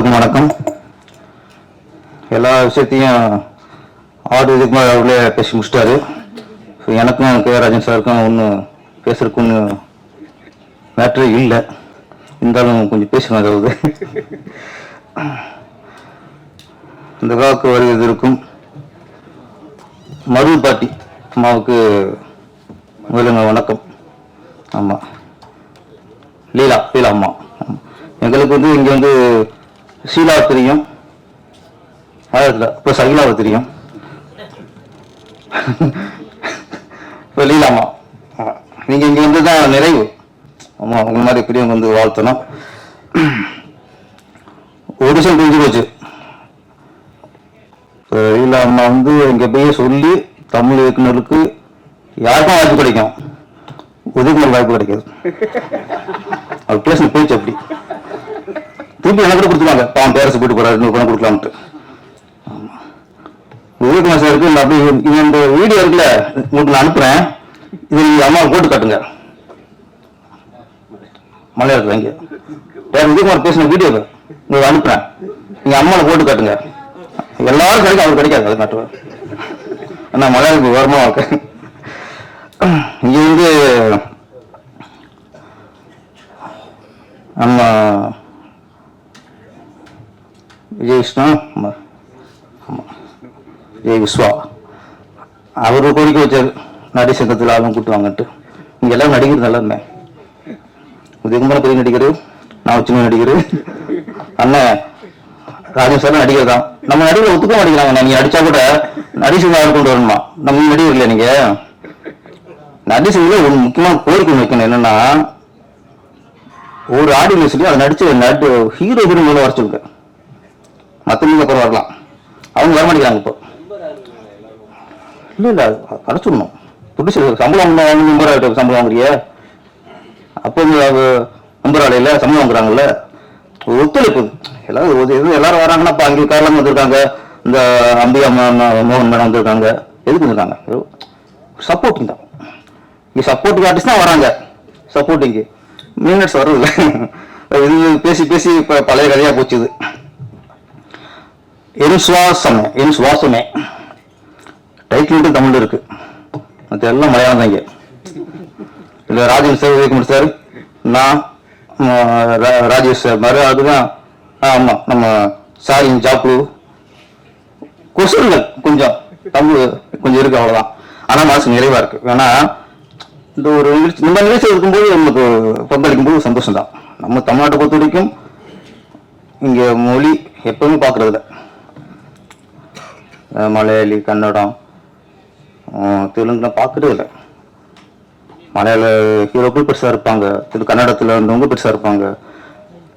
எல்லோருக்கும் வணக்கம். எல்லா விஷயத்தையும் ஆர்டர் இதுக்கு மேலே அவர்களே பேசி முடிச்சிட்டாரு. ஸோ எனக்கும் கே ராஜன் சாருக்கும் ஒன்றும் பேசுறதுக்கு ஒன்றும் மேட்ரு இல்லை. இருந்தாலும் கொஞ்சம் பேசணும் அதாவது. இந்த காக்கு வருகிறது இருக்கும் மருள் பாட்டி. அம்மாவுக்கு முதலுங்க வணக்கம். ஆமாம் லீலா லீலா அம்மா. எங்களுக்கு வந்து இங்கே வந்து ஷீலா தெரியும். இப்போ சகிலாவை தெரியும். இப்போ லீலாமா? நீங்கள் இங்கே வந்து தான் நிறைவு. ஆமாம் உங்க மாதிரி பெரியவங்க வந்து வாழ்த்தணும். ஒரு விஷயம் புரிஞ்சு போச்சு. இப்போ லீலா அம்மா வந்து இங்கே போய் சொல்லி தமிழ் இயக்குநருக்கு யாருக்கும் வாய்ப்பு கிடைக்கும். உதயகுமார் வாய்ப்பு கிடைக்காது. அவர் பேசின பேச்சு அப்படி. திருப்பி எனக்கு கூட கொடுத்துருவாங்க. பாவம் பேரரசு போயிட்டு போறாரு இன்னொரு பணம் கொடுக்கலாம்ட்டு. ஆமா. சார் இருக்கு இந்த அப்படி இந்த வீடியோ இருக்குல்ல உங்களுக்கு நான் அனுப்புறேன். இது நீங்க அம்மா போட்டு காட்டுங்க. மலையாளத்தில் இங்கே. யார் உதயகுமார் பேசின வீடியோ உங்களுக்கு அனுப்புறேன். நீங்க அம்மாவை போட்டு காட்டுங்க. எல்லாரும் கிடைக்கும் அவர் கிடைக்காது அது காட்டுவேன் ஆனால் மலையாளத்துக்கு வரமா இருக்கு இங்கே வந்து நம்ம விஜய் விஷ்ணு ஆமாம் விஜய் விஸ்வா அவர் கோரிக்கை வச்சார் நடி சங்கத்தில் ஆளும் கூட்டு வாங்கன்ட்டு. இங்கே எல்லாம் நடிகர் எல்லாருமே உதயகுமார் பெரிய நடிகர் நான் சின்ன நடிகர் அண்ணன் ராஜன் சார் நடிகர் தான் நம்ம நடிகர் ஒத்துக்க மாட்டேங்கிறாங்க நீங்க நடிச்சா கூட நடிசங்க கொண்டு வரணுமா? நம்ம நடிகர் இல்லையா நீங்க? நடிசங்க ஒரு முக்கியமான கோரிக்கை வைக்கணும். என்னன்னா ஒரு ஆடியோ அதை நடிச்சு நட்டு ஹீரோ ஹீரோ மூலம் வர சொல்லுங்க. மற்றவங்க அப்புறம் வரலாம். அவங்க வர மாட்டேங்கிறாங்க இப்போ. இல்லை இல்லை அடைச்சிடணும். ப்ரொடியூசர் சம்பளம் வாங்க நம்பர் ஆகிட்டு சம்பளம் வாங்குறிய அப்போ நம்பர் ஆலையில் சம்பளம் வாங்குறாங்கல்ல. ஒத்துழைப்பு. எல்லாரும் ஒரு எல்லாரும் வராங்கன்னா இப்போ அங்கே காரணம் வந்திருக்காங்க. இந்த அம்பிகா அம்மா ம- மோகன் மேடம் வந்திருக்காங்க. எதுக்கு வந்திருக்காங்க? சப்போர்ட்டிங் தான் இங்கே சப்போர்ட்டிங் ஆர்டிஸ்ட் தான் வராங்க. சப்போர்ட்டிங்கு மினிட்ஸ் வரல இது பேசி பேசி இப்போ பழைய கதையாக போச்சு இது. என் சுவாசமே என் சுவாசமே. டைட்டில் மட்டும் தமிழ் இருக்கு. மற்ற எல்லாம் மலையாளம் தான் இங்கே. இல்லை ராஜேஷ் சார் விவேக் சார் நான் ரா- ராஜேஷ் சார் மறு அதுதான் ஆ, ஆமா நம்ம சாரிங் ஜாப்பு. கொசுறுகள் கொஞ்சம் தமிழ் கொஞ்சம் இருக்கு அவ்வளவுதான். ஆனா மனசு நிறைவா இருக்கு. ஏன்னா இந்த ஒரு நிகழ்ச்சி இந்த நிகழ்ச்சி இருக்கும்போது நமக்கு பங்களிக்கும் போது சந்தோஷம் தான் நம்ம தமிழ்நாட்டை பொறுத்த வரைக்கும் இங்க மொழி எப்பவுமே பார்க்கறது மலையாளி கன்னடம் தெலுங்குலாம் பார்க்கறதே இல்லை. மலையாள ஹீரோக்கள் பெருசாக இருப்பாங்க. இது கன்னடத்தில் இருந்தவங்க பெருசாக இருப்பாங்க.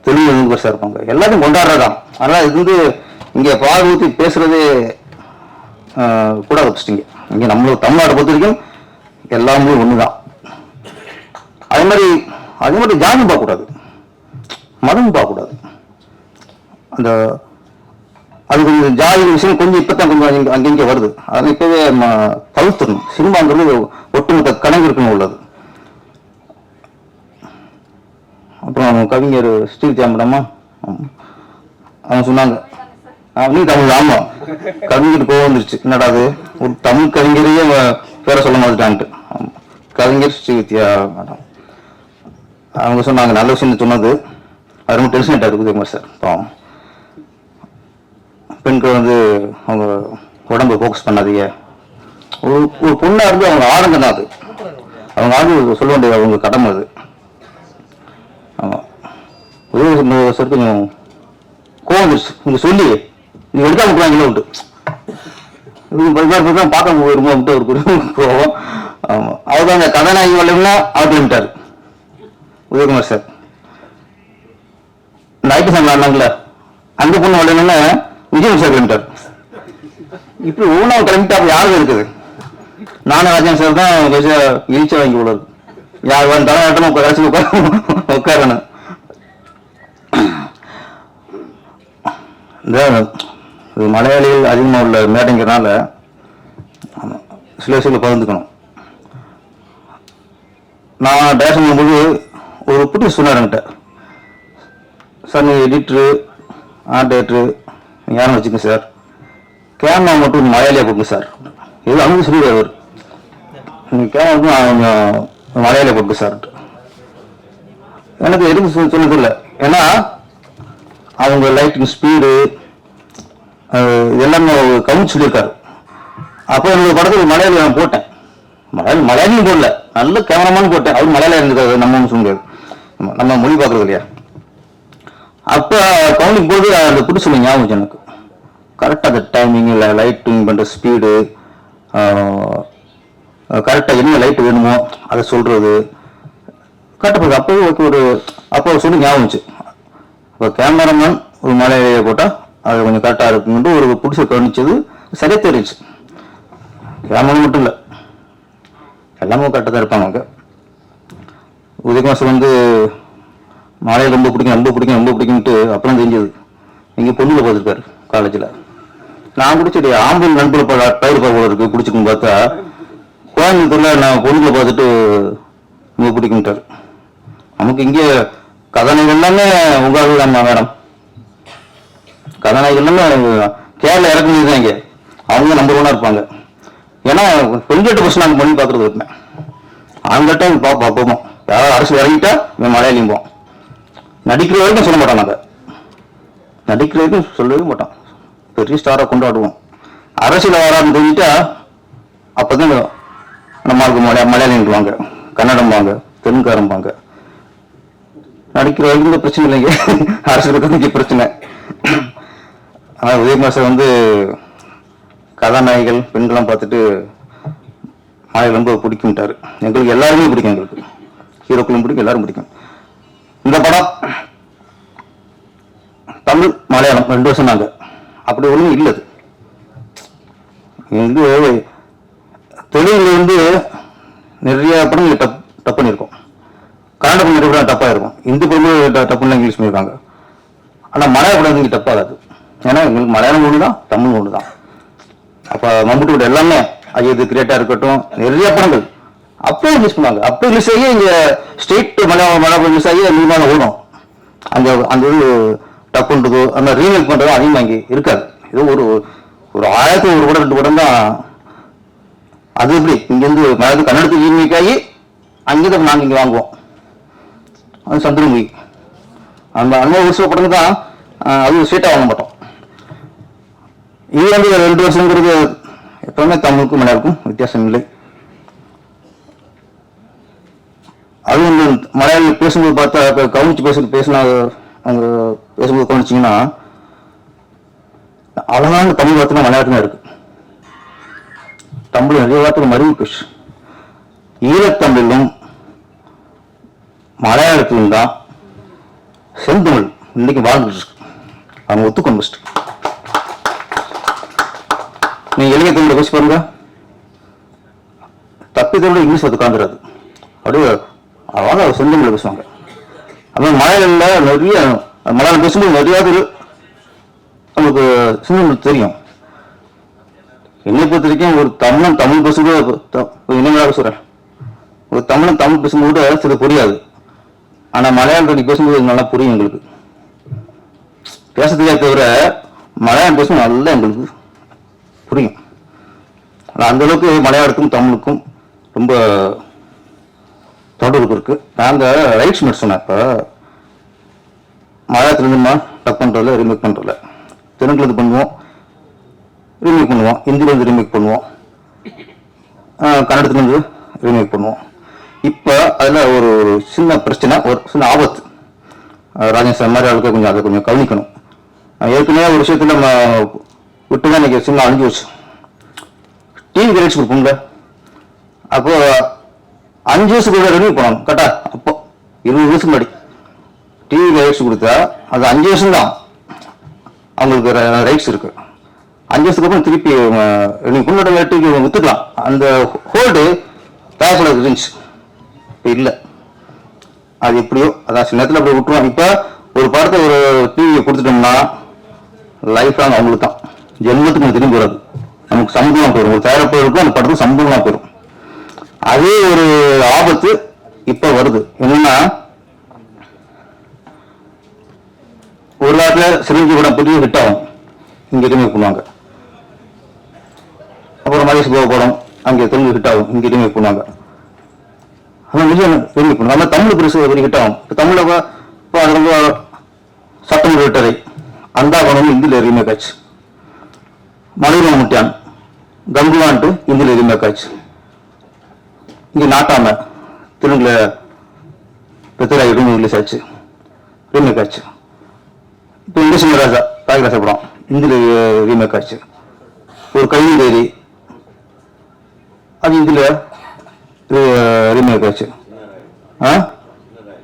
தெலுங்கு வந்து பெருசாக இருப்பாங்க. எல்லாத்தையும் கொண்டாடுறதான் அதனால் இது வந்து இங்கே பால் ஊற்றி பேசுகிறதே கூட வச்சுட்டீங்க இங்கே. நம்மளுக்கு தமிழ்நாட்டை பொறுத்த வரைக்கும் எல்லாமே தான் அதே மாதிரி அதே மாதிரி ஜாதி பார்க்கக்கூடாது. மதம் பார்க்கக்கூடாது. அந்த அது கொஞ்சம் ஜாதி விஷயம் கொஞ்சம் இப்பதான் கொஞ்சம் அங்கங்கே வருது. அது இப்பவே தவிர்த்துடணும். சினிமாங்கிறது ஒட்டுமொத்த கலைஞருக்குன்னு உள்ளது. அப்புறம் கவிஞர் ஸ்ரீ தியாம்படமா அவங்க சொன்னாங்க. ஆ, நீ தமிழ் ஆமா. கவிஞர் கோவம் வந்துருச்சு. என்னடா அது? ஒரு தமிழ் கவிஞரையே பேர பேரை சொல்ல மாதிரிட்டான்ட்டு கவிஞர் ஸ்ரீ வித்யா மேடம். அவங்க சொன்னாங்க நல்ல விஷயம் சொன்னது. அது ரொம்ப டென்ஷன் ஆகிட்டாரு உதயகுமார் சார். பாவம். பெண்கள் வந்து அவங்க உடம்பு ஃபோக்கஸ் பண்ணாதீங்க. ஒரு ஒரு பொண்ணாக இருந்து அவங்க ஆளுங்க அது. அவங்க ஆளு சொல்ல வேண்டியது அவங்க கடமை அது. ஆமாம் உதவி சார் கொஞ்சம் கோவம் வந்துருச்சு. நீங்க சொல்லி நீங்கள் எடுத்தால் விட்டுவாங்களோ உண்டு. இது தான் பார்க்க போயிருமோ விட்டு ஒரு கோவம். ஆமாம் அவர் அந்த கதாநாயகி வரலன்னா அவர் பண்ணிட்டார் உதயகுமார் சார். இந்த ஐடி சார் ஆனாங்களே அந்த பொண்ணு வரலன்னா விஜய் சார். கிளம்பிட்டார் இப்படி ஒவ்வொன்றா கிளம்பிட்டா அப்ப யாரும் இருக்குது? நானும் ராஜன் சார் தான் கொஞ்சம் இழிச்ச வாங்கி உள்ளது. யார் வந்து தலையாட்டமா கடைசி உட்கார உட்காரணும். இந்த இது மலையாளிகள் அதிகமாக உள்ள மேடைங்கிறனால சில விஷயங்களை பகிர்ந்துக்கணும். நான் டேரக்ஷன் பண்ணும்போது ஒரு புட்டி சொன்னார் என்கிட்ட. சார் நீ எடிட்ரு ஆர்ட் டேரக்டர் யாரும் வச்சுக்கோங்க சார்? கேமரா மட்டும் மலையாளியாக கொடுங்க சார். இது அவங்க சொல்லிடுவார் அவர். நீங்கள் கேமரா மட்டும் கொஞ்சம் மலையாளியாக கொடுங்க சார். எனக்கு எதுவும் சொல்ல சொல்ல ஏன்னா அவங்க லைட்டிங் ஸ்பீடு எல்லாமே அவர் கவுண்ட் சொல்லியிருக்காரு. அப்போ என்னோட படத்தில் மலையாளி நான் போட்டேன். மலையாளி மலையாளியும் போடல. நல்ல கேமராமேன் போட்டேன். அவர் மலையாளம் இருந்திருக்காரு நம்ம ஒண்ணும் நம்ம- நம்ம மொழி பார்க்குறது இல்லையா? அப்போ கவுண்டிங் போது அந்த புடி ஞாபகம் எனக்கு. கரெக்டாக அந்த டைமிங்கில் லைட்டிங் பண்ணுற ஸ்பீடு கரெக்டாக என்ன லைட் வேணுமோ அதை சொல்கிறது கரெக்டாக அப்போவே ஓகே ஒரு அப்போ சொல்லி ஞாபகம் வச்சு இப்போ கேமராமேன் ஒரு மலையை போட்டால் அது கொஞ்சம் கரெக்டாக இருக்குன்ட்டு ஒரு புடிசை கவனிச்சது சரியாக தெரியுச்சு கேமரா மட்டும் இல்லை. எல்லாமே கரெக்டாக தான் இருப்பாங்க உதயகுமார் வந்து மலையை ரொம்ப பிடிக்கும் ரொம்ப பிடிக்கும் ரொம்ப பிடிக்கும்ட்டு அப்புறம் தெரிஞ்சது. இங்கே பொண்ணுல பார்த்துருக்காரு காலேஜில் நான் கூட சரி ஆம்பூர் நண்பர் பயிர் போல இருக்கு குடிச்சுக்கும் பார்த்தா கோயம்புத்தூர்ல நான் பொண்ணுல பார்த்துட்டு ரொம்ப பிடிக்கும்ட்டார் நமக்கு இங்கே கதாநாயகன் எல்லாமே உங்கள் தான் மேடம்? கதாநாயகன் எல்லாமே கேரளா இறக்குமதி தான் இங்கே. அவங்க நம்பர் ஒன்றா இருப்பாங்க. ஏன்னா பெண்கிட்ட பஸ் நாங்கள் பண்ணி பார்க்குறது இருப்பேன் அவங்ககிட்ட பார்ப்போம் பார்ப்போம் யாராவது அரசு இறங்கிட்டா இவன் மலையாளியும் போவோம் நடிக்கிற வரைக்கும் சொல்ல மாட்டோம் நாங்கள் நடிக்கிற வரைக்கும் சொல்லவே மாட்டோம் பெரிய ஸ்டாராக கொண்டாடுவோம் அரசியல் வரான்னு தெரிஞ்சிட்டா அப்போதான் நம்மளுக்கு மலையா மலையாளின்வாங்க கன்னடம்பாங்க தெலுங்காரம்பாங்க நடிக்கிற வரைக்கும் இந்த பிரச்சனை இல்லைங்க. அரசியலுக்கு தான் பிரச்சனை. ஆனால் உதயகுமார் சார் வந்து கதாநாயகிகள் பெண்கள்லாம் பார்த்துட்டு மாலை ரொம்ப பிடிக்கும்ட்டாரு. எங்களுக்கு எல்லாருமே பிடிக்கும் எங்களுக்கு. ஹீரோக்களும் பிடிக்கும் எல்லாரும் பிடிக்கும். இந்த படம் தமிழ் மலையாளம் ரெண்டு வருஷம் நாங்க. அப்படி ஒன்றும் இல்லை இது வந்து வந்து நிறைய படங்கள் டப் டப் பண்ணியிருக்கோம். கன்னட படம் நிறைய படம் டப்பாக இருக்கும் இந்து படமும் டப்புலாம் இங்கிலீஷ் பண்ணியிருக்காங்க. ஆனால் மலையாள படம் இங்கே டப்பாகாது. ஏன்னா எங்களுக்கு மலையாளம் ஒன்று தான் தமிழ் ஒன்று தான். அப்போ மம்முட்டியோட எல்லாமே அஜய் கிரியேட்டாக இருக்கட்டும் நிறைய படங்கள். அப்படியே ரிலீஸ் பண்ணாங்க. அப்படியே ரிலீஸ் ஆகி இங்க ஸ்டேட் மலையாளம் மலையாளம் ரிலீஸ் ஆகி அதிகமாக ஓடும். அந்த அந்த இது டப்புன்றது அந்த ரீமேக் பண்றது அதிகமாக இங்கே இருக்காது. ஏதோ ஒரு ஒரு ஆயிரத்தி ஒரு படம் ரெண்டு படம் தான். அது எப்படி? இங்கேருந்து மலையாளத்து கன்னடத்துக்கு ரீமேக் ஆகி அங்கேருந்து நாங்கள் இங்கே வாங்குவோம். அது சந்திரமுகி. அந்த அந்த ஒரு சில படம் தான் அது ஸ்ட்ரெயிட்டாக வாங்க மாட்டோம். இது வந்து ரெண்டு வருஷங்கிறது எப்பவுமே தமிழுக்கும் மலையாளுக்கும் வித்தியாசம் இல்லை. அதுவும் இந்த மலையாளி பேசும்போது பார்த்தா இப்ப கவனிச்சு பேச பேசினா அவங்க பேசும்போது கவனிச்சிங்கன்னா அழகான தமிழ் வார்த்தை மலையாளத்துல இருக்கு. தமிழ் நிறைய வார்த்தைகள் மருவி பேசு ஈழத்தமிழும் மலையாளத்திலும் தான் செந்தமிழ் இன்னைக்கு வாழ்ந்துட்டு இருக்கு. அவங்க ஒத்துக்கணும் ஃபஸ்ட்டு நீங்க இலங்கை தமிழ் பேசி பாருங்க. தப்பி தமிழ் இங்கிலீஷ் வந்து உட்காந்துராது அப்படியே அவங்க சொந்தமில்ல பேசுவாங்க. அப்புறம் மலையாளம்ல நிறைய மலையாளம் பேசும்போது நிறையா பேர் நமக்கு சிந்தமிழ் தெரியும். என்னை பொறுத்த வரைக்கும் ஒரு தமிழன் தமிழ் பேசும்போது என்ன சொல்கிறேன் ஒரு தமிழன் தமிழ் பேசும்போது சில புரியாது. ஆனா மலையாளத்தில் நீ பேசும்போது நல்லா புரியும் எங்களுக்கு. பேச தெரியாத தவிர மலையாளம் பேசும் நல்லா எங்களுக்கு புரியும். ஆனால் அந்த அளவுக்கு மலையாளத்துக்கும் தமிழுக்கும் ரொம்ப தொடர்பு இருக்கு. நாங்கள் ரைட்ஸ் மேட் சொன்னேன். இப்போ மலையாளத்துல இருந்துமா டப் பண்ணுறதில்ல ரீமேக் பண்றதுல. இது பண்ணுவோம். ரீமேக் பண்ணுவோம். ஹிந்திலேருந்து ரீமேக் பண்ணுவோம். கன்னடத்துலேருந்து கன்னடத்துல இருந்து ரீமேக் பண்ணுவோம். இப்போ அதில் ஒரு ஒரு சின்ன பிரச்சனை ஒரு சின்ன ஆபத்து. ராஜன் சார் மாதிரி ஆளுக்கு கொஞ்சம் அதை கொஞ்சம் கவனிக்கணும். ஏற்கனவே ஒரு விஷயத்தில் நம்ம விட்டு தான் இன்னைக்கு சின்ன அழிஞ்சு வச்சு டிவி ரைட்ஸ் கொடுப்போம்ல அப்போது அஞ்சு வருஷத்துக்கு ரெனியூ பண்ணணும் கரெக்டா அப்போ இருபது வருஷம் முன்னாடி. டிவி ரைட்ஸ் கொடுத்தா அது அஞ்சு வருஷம் தான் அவங்களுக்கு ரைட்ஸ் இருக்கு. அஞ்சு வருஷத்துக்கு அப்புறம் திருப்பி ரெனியூ கொண்டாட ரேட்டுக்கு வித்துக்கலாம் அந்த ஹோல்டு தேவைப்படாது இருந்துச்சு. இப்போ இல்லை. அது எப்படியோ அதான் சில நேரத்தில் அப்படி விட்டுருவோம் இப்போ ஒரு படத்தை ஒரு டிவியை கொடுத்துட்டோம்னா லைஃப் லாங் அவங்களுக்கு தான் ஜென்மத்துக்கு திரும்பி வராது. நமக்கு சம்பளம் போயிடும். ஒரு தயாரிப்பு இருக்கும் அந்த படத்துக்கு சம்பளமா போயிடும். அதே ஒரு ஆபத்து இப்ப வருது. என்னன்னா ஒரு நாட்டுல சிரஞ்சீவி படம் பெரிய ஹிட் ஆகும். இங்க ரீமேக் பண்ணுவாங்க அப்புறம் மகேஷ் பாபு படம் அங்கே தெலுங்கு ஹிட் ஆகும். இங்கே ரீமேக் பண்ணுவாங்க அதான் விஜய் ரீமேக் பண்ணுவாங்க நம்ம தமிழ் பெருசு பெரிய ஹிட் ஆகும். இப்போ தமிழில் இப்போ அது ரொம்ப சட்டம் விட்டதை அந்த படம் இந்தியில் ரீமேக் ஆச்சு. மலையில முட்டியான். கங்குவான்ட்டு இந்தியில் ரீமேக் ஆச்சு. இங்கே நாட்டாம தெலுங்குல பித்தராய் ரிலீஸ் ஆச்சு. ரீமேக் ஆச்சு. இப்போ இங்க சிங்கராஜா காளிதாச படம் இந்தியில் ரீமேக் ஆச்சு. ஒரு கைதி டைரி அது இதில் ரீமேக் ஆச்சு. ஆ?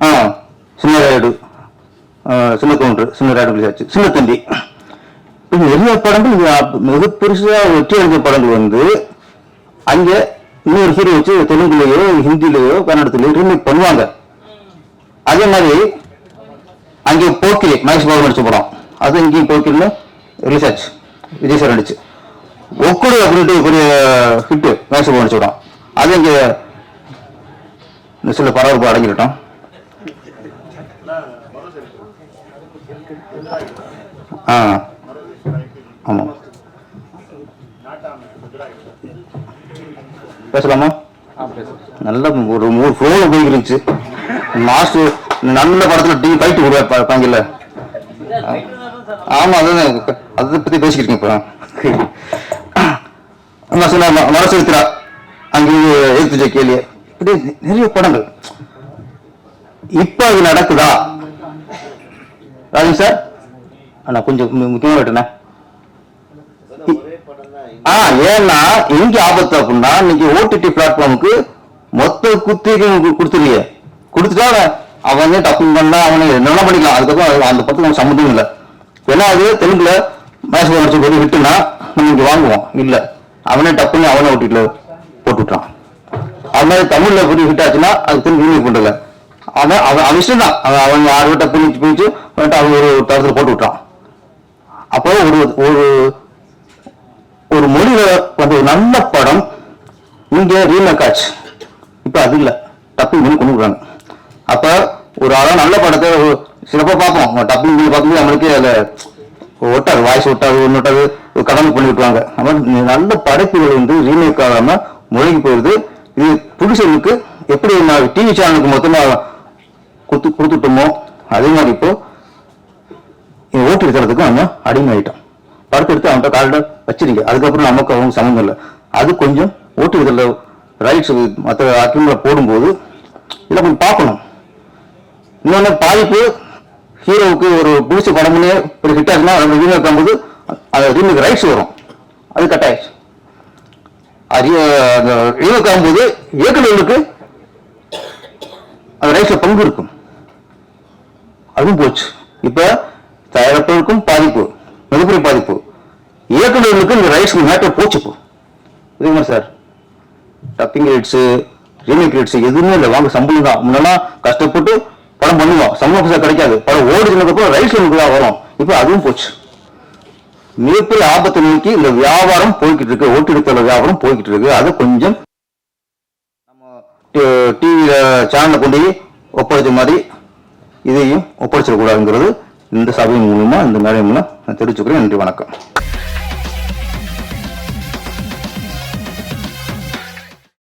ஆ சின்ன ராயுடு சின்ன கவுண்டர் சின்ன ராயுடு ஆச்சு. சின்ன தம்பி. நிறைய படங்கள் மிக பெருசாக வெற்றி அடைஞ்ச படங்கள் வந்து அங்கே இன்னொரு ஹீரோ வச்சு தெலுங்குலயோ ஹிந்திலயோ கன்னடத்திலயோ ரீமேக் பண்ணுவாங்க. அதே மாதிரி அங்கே போக்கிரி மகேஷ் பாபு நடிச்ச படம். அது இங்கேயும் போக்கிரில ரிலீஸ் ஆச்சு. விஜய் சார் நடிச்சு. ஒக்குடு அப்படின்ட்டு ஒரு பெரிய ஹிட் மகேஷ் பாபு நடிச்ச படம். அது இங்கே சில பரபரப்பு அடங்கிட்டோம் ஆ. ஆமாம் பேசலாமா? நல்ல ஒரு மூணு ஃப்ளோல போயிருந்துச்சு மாஸ்டர் நல்ல படத்துல டீ ஃபைட் கொடுப்பாங்கல்ல ஆமா அதான். அதை பத்தி பேசிக்கிட்டு இப்போ. நான் சொன்ன மரசரித்திரா அங்கேயும் எழுத்து கேள்வி இப்படி நிறைய படங்கள். இப்ப அது நடக்குதா? ராஜன் சார்? அண்ணா கொஞ்சம் மு- முக்கியமா கேட்டேண்ணே ஆ ஏன்னா எங்க ஆபத்து அப்படின்னா நீங்க ஓடிடி பிளாட்ஃபார்முக்கு மொத்த குத்திரிக்கை கொடுத்துருவீங்க கொடுத்துட்டா அவனே டப்பிங் பண்ணா அவனை என்னென்ன பண்ணிக்கலாம். அதுக்கப்புறம் அந்த படத்துக்கு நம்ம சம்மந்தம் இல்லை. ஏன்னா அது தெலுங்குல மேட்ச் நடிச்ச போது விட்டுனா நம்ம இங்க வாங்குவோம். இல்ல. அவனே டப்புன்னு அவனே ஓட்டிட்டு போட்டு விட்டான் அது மாதிரி தமிழ்ல போய் ஹிட் ஆச்சுன்னா அது தெலுங்கு ரீமேக் பண்றல அவன் அவன் அவன் தான். அவன் அவன் யாரு டப்பு பிடிச்சு பிடிச்சு அவன் ஒரு தரத்தில் போட்டு விட்டான் அப்போ ஒரு ஒரு ஒரு மொழியில வந்து ஒரு நல்ல படம் இங்க ரீமேக் ஆச்சு. இப்ப அது இல்ல. டப்பிங் பண்ணி கொண்டு விடுறாங்க. அப்ப ஒரு ஆளா நல்ல படத்தை ஒரு சிலப்பா பார்ப்போம் டப்பிங் பண்ணி பார்க்கும்போது நம்மளுக்கு அதுல ஒட்டாது வாய்ஸ் ஒட்டாது ஒன்று ஒட்டாது கடமை பண்ணி விட்டுருவாங்க. அப்ப நல்ல படைப்புகள் வந்து ரீமேக் ஆகாம முழங்கி போயிருது. இது புதுசனுக்கு எப்படி டிவி சேனலுக்கு மொத்தமாக கொடுத்து கொடுத்துட்டோமோ அதே மாதிரி இப்போ ஓட்டு இருக்கிறதுக்கு நம்ம அடிமை ஆயிட்டோம் படத்தை எடுத்து அவன்கிட்ட காலில் வச்சிருங்க. அதுக்கப்புறம் நமக்கு அவங்க சம்மந்தம் இல்லை. அது கொஞ்சம் ஓட்டு இதில் ரைட்ஸ் மற்ற அக்கிரமில் போடும்போது இல்லை கொஞ்சம் பார்க்கணும். இன்னொன்று பாதிப்பு ஹீரோவுக்கு ஒரு பிடிச்ச படம்னே ஒரு ஹிட் ஆச்சுன்னா அந்த ரீமேக் ஆகும்போது அந்த ரீமேக் ரைட்ஸ் வரும். அது கட் ஆயிடுச்சு. அது அந்த ரீமேக் ஆகும்போது இயக்குநர்களுக்கு அந்த ரைட்ஸில் பங்கு இருக்கும். அதுவும் போச்சு. இப்போ தயாரிப்பதற்கும் பாதிப்பு. மிகப்பெரிய பாதிப்பு. இயக்குநர்களுக்கு இந்த ரைட்ஸ் மேட்டர் போச்சு இப்போ இதுமா sir dubbing rights remake rates எதுவுமே இல்லை. வாங்க சம்பளம் தான். முன்னெல்லாம் கஷ்டப்பட்டு படம் பண்ணுவோம். சம்பளம் பைசா கிடைக்காது. படம் ஓடுச்சுனதுக்கப்புறம் ரைட்ஸ் நமக்கு தான் வரும். இப்போ அதுவும் போச்சு. மிகப்பெரிய ஆபத்தை நோக்கி இந்த வியாபாரம் போய்கிட்டு இருக்கு. ஓட்டிடுத்தல வியாபாரம் போய்கிட்டு இருக்கு. அது கொஞ்சம் டிவியில் சேனலில் கொண்டு போய் ஒப்படைச்ச மாதிரி இதையும் ஒப்படைச்சிடக்கூடாதுங்கிறது இந்த சபையின் மூலமாக இந்த மேடை மூலம் நான் தெரிவிச்சுக்கிறேன் நன்றி வணக்கம்.